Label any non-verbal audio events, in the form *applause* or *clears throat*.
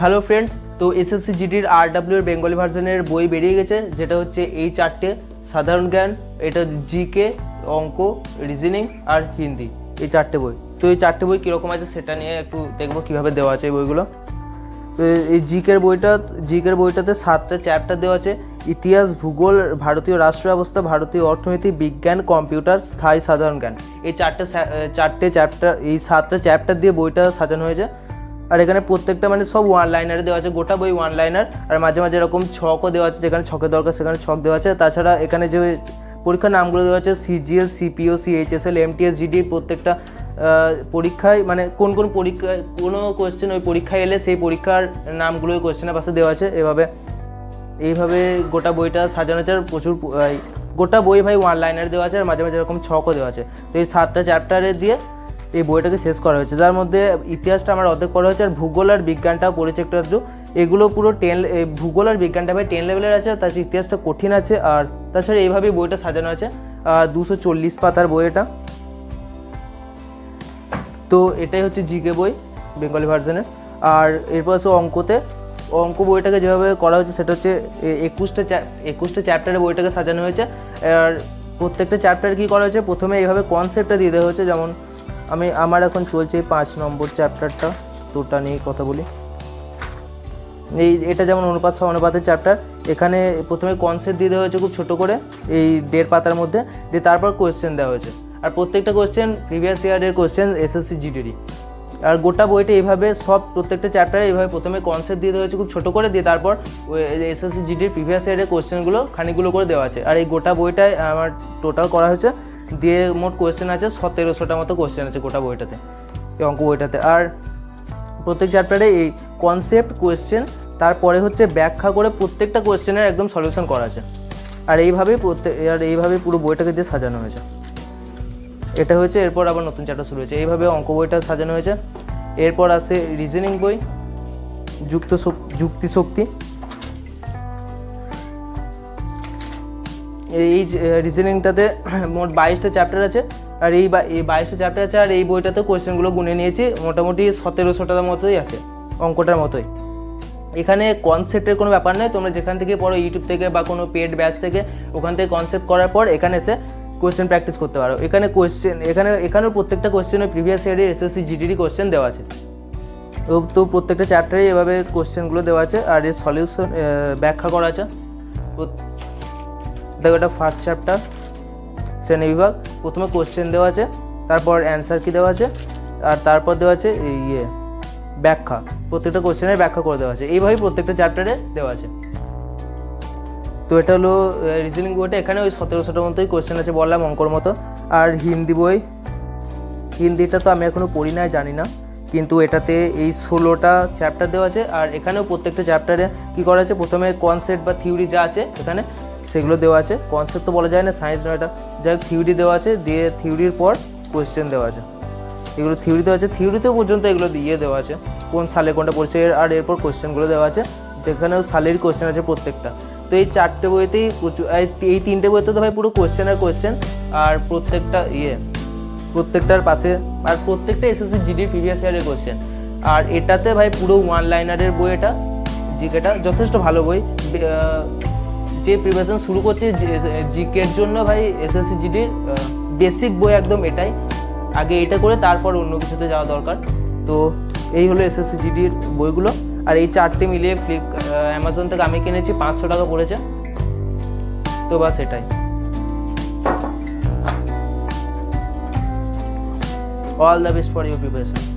Hello friends তো SSC জিডির আর ডাব্লিউ এর বেঙ্গলি ভার্সনের বই বেরিয়ে গেছে, যেটা হচ্ছে এই চারটে, সাধারণ জ্ঞান, এটা জিকে অঙ্ক রিজনিং আর হিন্দি, এই চারটে বই। তো এই চারটে বই কীরকম আছে সেটা নিয়ে একটু দেখব কীভাবে দেওয়া আছে এই বইগুলো। তো এই জিকের বইটা জিকের বইটাতে সাতটা চ্যাপ্টার দেওয়া আছে, ইতিহাস, ভূগোল, ভারতীয় রাষ্ট্র ব্যবস্থা, ভারতীয় অর্থনীতি, বিজ্ঞান কম্পিউটার স্থায়ী সাধারণ জ্ঞান। এই চারটে চারটে চ্যাপ্টার এই সাতটা চ্যাপ্টার দিয়ে বইটা সাজানো হয়েছে। আর এখানে প্রত্যেকটা মানে সব ওয়ান লাইনারে দেওয়া আছে, গোটা বই ওয়ান লাইনার আর মাঝে মাঝে এরকম ছকও দেওয়া আছে, যেখানে ছকের দরকার সেখানে ছক দেওয়া আছে। তাছাড়া এখানে যে পরীক্ষার নামগুলো দেওয়া আছে CGL CPO CHSL MTS GD প্রত্যেকটা পরীক্ষায় মানে কোন কোন পরীক্ষায় কোনো কোয়েশ্চেন ওই পরীক্ষায় এলে সেই পরীক্ষার নামগুলো কোয়েশ্চেনের পাশে দেওয়া আছে। এভাবে, এইভাবে গোটা বইটা সাজানো আছে প্রচুর গোটা বই ভাই ওয়ান লাইনার দেওয়া আছে, আর মাঝে মাঝে এরকম ছকও দেওয়া আছে। তো এই সাতটা চ্যাপ্টারে দিয়ে এই বইটাকে শেষ করা হয়েছে। যার মধ্যে ইতিহাসটা আমার অর্ধেক পড়া হয়েছে, আর ভূগোল আর বিজ্ঞানটাও পড়েছে একটু এগুলো পুরো টেন ভূগোল আর বিজ্ঞানটা ভাই টেন লেভেলের আছে তাছাড়া ইতিহাসটা কঠিন আছে, আর তাছাড়া এইভাবেই বইটা সাজানো আছে। দুশো চল্লিশ পাতার বই এটা। তো এটাই হচ্ছে জিকে বই, বেঙ্গলি ভার্সনের। আর এরপর আছে অঙ্কতে। অঙ্ক বইটাকে যেভাবে করা হয়েছে, সেটা হচ্ছে একুশটা একুশটা চ্যাপ্টারে বইটাকে সাজানো হয়েছে। আর প্রত্যেকটা চ্যাপ্টার কী করা হয়েছে? প্রথমে এইভাবে কনসেপ্টটা দিয়ে দেওয়া হয়েছে, যেমন আমি, আমার এখন চলছে পাঁচ নম্বর চ্যাপ্টারটা তোটা নিয়ে কথা বলি। এই, এটা যেমন অনুপাত সহ অনুপাতের চ্যাপ্টার এখানে প্রথমে কনসেপ্ট দিয়ে দেওয়া হয়েছে খুব ছোট করে, এই দেড় পাতার মধ্যে। দিয়ে তারপর কোয়েশ্চেন দেওয়া হয়েছে। আর প্রত্যেকটা কোয়েশ্চেন প্রিভিয়াস ইয়ারের কোয়েশ্চেন এসএসসি জিডিরই আর গোটা বইটা এইভাবে সব প্রত্যেকটা চ্যাপ্টারে এইভাবে প্রথমে কনসেপ্ট দিয়ে দেওয়া হয়েছে খুব ছোট করে। দিয়ে তারপর এসএসসি জিডির প্রিভিয়াস ইয়ারের কোয়েশ্চেনগুলো খানিকগুলো করে দেওয়া আছে। আর এই গোটা বইটায় আমার টোটাল করা হয়েছে দিয়ে মোট কোয়েশ্চেন আছে সতেরোশোটা মতো কোয়েশ্চেন আছে গোটা বইটাতে, এই অঙ্ক বইটাতে। আর প্রত্যেক চ্যাপ্টারে এই কনসেপ্ট কোয়েশ্চেন তারপরে হচ্ছে ব্যাখ্যা করে প্রত্যেকটা কোয়েশ্চেনের একদম সলিউশন করা আছে। আর এইভাবেই প্রত্যেক আর এইভাবেই পুরো বইটাকে দিয়ে সাজানো হয়েছে। এটা হয়েছে, এরপর আবার নতুন চ্যাপ্টার শুরু হয়েছে। এইভাবে অঙ্ক বইটা সাজানো হয়েছে। এরপর আসে রিজনিং বই, যুক্ত শক- এই রিজনিংটাতে *clears throat* মোট বাইশটা চ্যাপ্টার আছে। আর এই বাইশটা চ্যাপ্টার আছে, আর এই বইটাতে কোয়েশ্চেনগুলো গুনে নিয়েছি, মোটামুটি সতেরোশোটার মতোই আছে, অঙ্কটার মতোই। এখানে কনসেপ্টের কোনো ব্যাপার নেই তোমরা যেখান থেকে পড়ো ইউটিউব থেকে বা কোনো পেড ব্যাচ থেকে, ওখান থেকে কনসেপ্ট করার পর এখানে এসে কোয়েশ্চেন প্র্যাকটিস করতে পারো। এখানে কোয়েশ্চেন এখানে, এখানেও প্রত্যেকটা কোয়েশ্চেনে প্রিভিয়াস ইয়ারের এসএসসি জিডিরই কোয়েশ্চেন দেওয়া আছে। তো প্রত্যেকটা চ্যাপ্টারে এভাবে কোয়েশ্চেনগুলো দেওয়া আছে, আর এর সলিউশন ব্যাখ্যা করা আছে। দেখো এটা ফার্স্ট চ্যাপ্টার শ্রেণি বিভাগ। প্রথমে কোশ্চেন দেওয়া আছে, তারপর অ্যান্সার কি দেওয়া আছে, আর তারপর দেওয়া আছে ইয়ে ব্যাখ্যা। প্রত্যেকটা কোশ্চেনের ব্যাখ্যা করে দেওয়া আছে। এইভাবেই প্রত্যেকটা চ্যাপ্টারে দেওয়া আছে। তো এটা হলো রিজনিং বইটা। এখানে ওই সতেরোশোটার মতোই কোশ্চেন আছে বললাম অঙ্কর মতো। আর হিন্দি বই, হিন্দিটা তো আমি এখনও পড়ি না, জানি না। কিন্তু এটাতে এই ষোলোটা চ্যাপ্টার দেওয়া আছে। আর এখানেও প্রত্যেকটা চ্যাপ্টারে কী করা আছে? প্রথমে কনসেপ্ট বা থিওরি যা আছে, এখানে সেগুলো দেওয়া আছে। কনসেপ্ট তো বলা যায় না সায়েন্স নয় এটা। যাই হোক থিওরি দেওয়া আছে, দিয়ে থিওরির পর কোয়েশ্চেন দেওয়া আছে। এগুলো থিওরি দেওয়া আছে। থিওরিতেও পর্যন্ত এগুলো দিয়ে দেওয়া আছে। কোন সালে কোনটা পড়ছে আর এরপর কোয়েশ্চেনগুলো দেওয়া আছে। যেখানেও সালের কোয়েশ্চেন আছে প্রত্যেকটা। তো এই চারটে বইতেই এই- তিনটে বইতে তো ভাই পুরো কোয়েশ্চেন আর কোয়েশ্চেন আর প্রত্যেকটা ইয়ে প্রত্যেকটার পাশে, আর প্রত্যেকটা এসএসসি জিডি প্রিভিয়াস ইয়ারের কোয়েশ্চেন আর এটাতে ভাই পুরো ওয়ান লাইনারের বই এটা। জিকেটা যথেষ্ট ভালো বই। যে প্রিপারেশন শুরু করছে জিকের জন্য ভাই এসএসসি জিডির বেসিক বই একদম এটাই। আগে এটা করে তারপর অন্য কিছুতে যাওয়া দরকার। তো এই হলো এসএসসি জিডির বইগুলো। আর এই চারটে মিলিয়ে ফ্লিপ অ্যামাজন থেকে আমি কিনেছি, পাঁচশো টাকা পড়েছে। তো বাস এটাই। All the best for your preparation